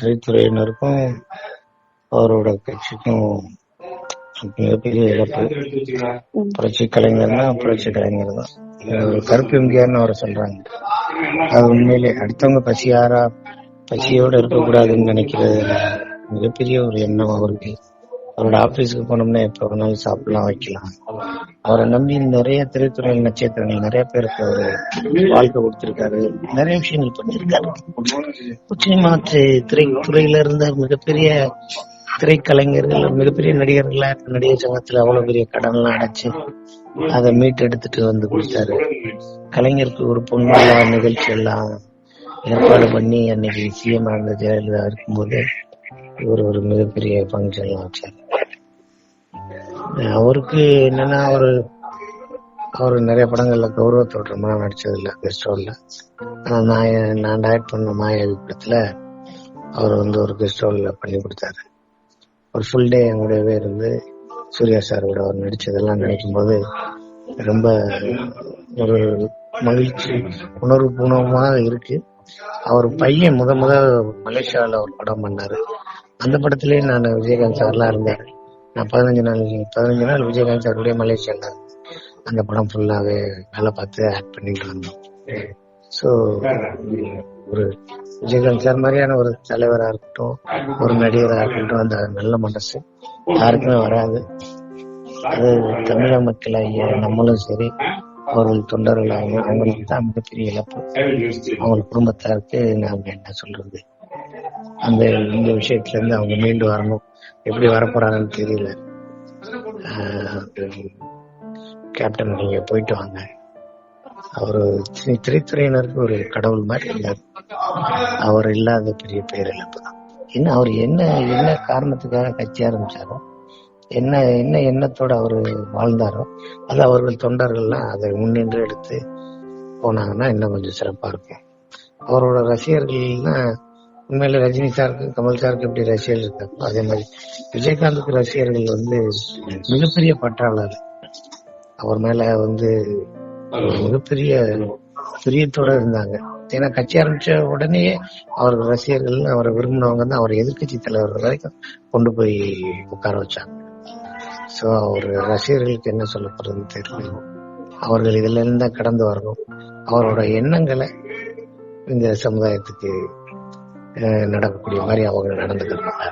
திரைத்துறையினருக்கும் அவரோட கட்சிக்கும் மிகப்பெரிய இழப்பு. புரட்சி கலைஞர்னா புரட்சி கலைஞர் தான். ஒரு கருப்பு எம்ஜிஆர்னு அவரை சொல்றாங்க. அது உண்மையிலே அடுத்தவங்க பசியாரா பசியோட இருக்கக்கூடாதுன்னு நினைக்கிறது மிகப்பெரிய ஒரு எண்ணம் அவருக்கு. அவரோட ஆபீஸ்க்கு போனோம்னா எப்ப வேணாலும் சாப்பிடலாம் வைக்கலாம். அவரை நம்பி நிறைய திரைத்துறை நட்சத்திரங்கள் நிறைய பேருக்கு அவரு வாழ்க்கை கொடுத்திருக்காரு. நிறைய விஷயங்கள் பண்ணியிருக்காரு சினிமா தி- திரைத்துறையில இருந்த மிகப்பெரிய திரைக்கலைஞர்கள் மிகப்பெரிய நடிகர்களா இருக்க நடிகர் சங்கத்துல அவ்வளவு பெரிய கடன்லாம் அடைச்சு அதை மீட்டெடுத்துட்டு வந்து கொடுத்தாரு. கலைஞருக்கு ஒரு பொண்ணு நிகழ்ச்சி எல்லாம் ஏற்பாடு பண்ணி அன்னைக்கு சிஎம் இருந்த ஜெயலலிதா இருக்கும்போது இவர் ஒரு மிகப்பெரிய ஃபங்க்ஷன் எல்லாம் வச்சாரு. அவருக்கு என்னன்னா அவரு அவர் நிறைய படங்கள்ல கௌரவ தோற்றமா நடிச்சது இல்ல கெஸ்ட் ரோல்ல ஆனா நான் நான் டைரக்ட் பண்ண மாயாவி படத்துல அவர் வந்து ஒரு கெஸ்ட் ரோல்ல பண்ணி கொடுத்தாரு. ஒரு ஃபுல் டே என் கூடவே இருந்து சூர்யா சார் கூட அவர் நடிச்சதெல்லாம் நினைக்கும் போது ரொம்ப ஒரு மகிழ்ச்சி உணர்வு பூர்வமா இருக்கு. அவர் பையன் முத முத மலேசியாவில் ஒரு படம் பண்ணாரு. அந்த படத்திலேயே நான் விஜயகாந்த் சார்லாம் இருந்தேன் நான் பதினஞ்சு நாள் பதினஞ்சு நாள் விஜயகாந்த் சாருடைய மலேசியா இருந்தேன். அந்த படம் ஃபுல்லாவே வேலை பார்த்து ஆக்ட் பண்ணிட்டு வந்தோம் ஸோ ஒரு விஜயகாந்த் சார் மாதிரியான ஒரு தலைவராக இருக்கட்டும் ஒரு நடிகராக இருக்கட்டும் அந்த நல்ல மனசு யாருக்குமே வராது. அது தமிழக மக்கள் ஐயா நம்மளும் சரி அவர்கள் தொண்டர்கள் அவங்க அவங்களுக்கு தான் மிகப்பெரிய இழப்பு. அவங்க குடும்பத்தாருக்கு நாம என்ன சொல்றது? அந்த இந்த விஷயத்துல இருந்து அவங்க மீண்டு வரணும். எப்படி வரப்போறாங்கன்னு தெரியல. கேப்டன் நீங்க போயிட்டு வாங்க. அவரு திரைத்துறையினருக்கு ஒரு கடவுள் மாதிரி இருந்தார். அவர் இல்லாத பெரிய பேரிழப்பு தான் என்ன அவர் என்ன என்ன காரணத்துக்காக கட்சி ஆரம்பிச்சாரோ என்ன என்ன எண்ணத்தோட அவர் வாழ்ந்தாரோ அது அவர்கள் தொண்டர்கள்லாம் அதை முன்னின்று எடுத்து போனாங்கன்னா இன்னும் கொஞ்சம் சிறப்பா இருக்கும். அவரோட ரசிகர்கள்லாம் உண்மையில ரஜினி சாருக்கு கமல் சாருக்கு எப்படி ரசிகர்கள் இருக்காங்க? அதே மாதிரி விஜயகாந்துக்கு ரசிகர்கள் வந்து மிகப்பெரிய பற்றாளர். அவர் மேல வந்து மிகப்பெரிய பிரியத்தோட இருந்தாங்க. ஏன்னா கட்சி ஆரம்பிச்ச உடனே அவர் ரசிகர்கள் அவரை விரும்பினவங்க தான் அவர் எதிர்க்கட்சி தலைவர் வரைக்கும் கொண்டு போய் உட்கார வச்சாங்க. சோ அவர் ரசிகர்களுக்கு என்ன சொல்ல போறதுன்னு தெரியல. அவர்கள் இதுல இருந்தா கடந்து வரணும். அவரோட எண்ணங்களை இந்த சமுதாயத்துக்கு நடக்கக்கூடிய மாதிரி அவங்க நடந்துக்கிறாங்க